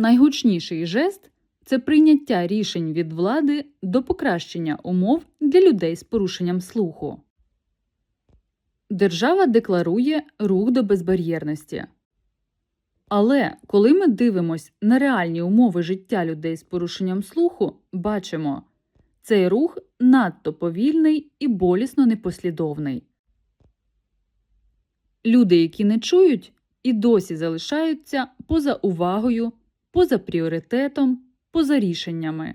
Найгучніший жест це прийняття рішень від влади до покращення умов для людей з порушенням слуху. Держава декларує рух до безбар'єрності. Але коли ми дивимось на реальні умови життя людей з порушенням слуху, бачимо, цей рух надто повільний і болісно непослідовний. Люди, які не чують, і досі залишаються поза увагою, поза пріоритетом, поза рішеннями.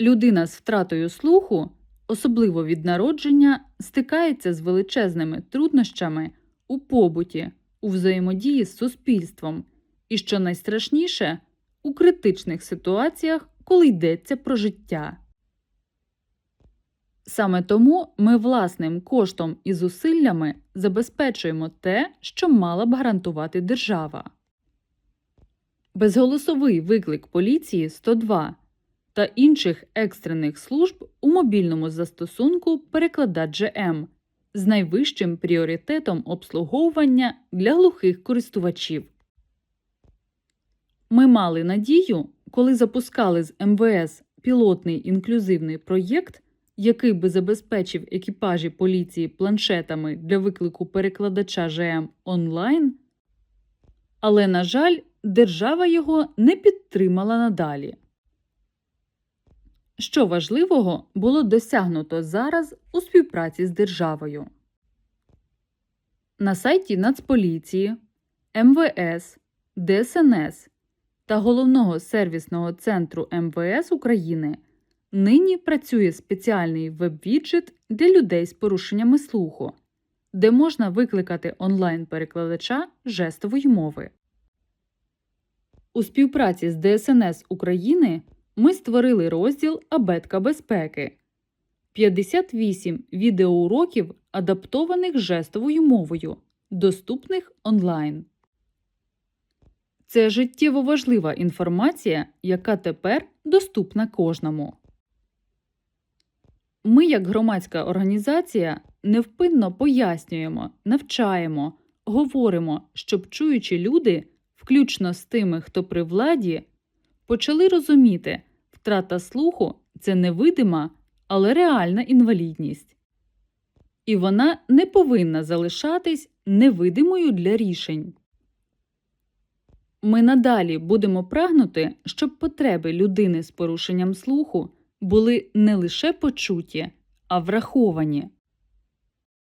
Людина з втратою слуху, особливо від народження, стикається з величезними труднощами у побуті, у взаємодії з суспільством і, що найстрашніше, у критичних ситуаціях, коли йдеться про життя. Саме тому ми власним коштом і зусиллями забезпечуємо те, що мала б гарантувати держава. Безголосовий виклик поліції 102 та інших екстрених служб у мобільному застосунку перекладач GM з найвищим пріоритетом обслуговування для глухих користувачів. Ми мали надію, коли запускали з МВС пілотний інклюзивний проєкт, який би забезпечив екіпажі поліції планшетами для виклику перекладача ЖМ онлайн, але, на жаль, держава його не підтримала надалі. Що важливого було досягнуто зараз у співпраці з державою. На сайті Нацполіції, МВС, ДСНС та Головного сервісного центру МВС України нині працює спеціальний веб-віджит для людей з порушеннями слуху, де можна викликати онлайн-перекладача жестової мови. У співпраці з ДСНС України ми створили розділ Абетка безпеки 58 відеоуроків, адаптованих жестовою мовою, доступних онлайн. Це життєво важлива інформація, яка тепер доступна кожному. Ми, як громадська організація, невпинно пояснюємо, навчаємо, говоримо, щоб чуючі люди, включно з тими, хто при владі, почали розуміти, втрата слуху це невидима, але реальна інвалідність. І вона не повинна залишатись невидимою для рішень. Ми надалі будемо прагнути, щоб потреби людини з порушенням слуху були не лише почуті, а враховані.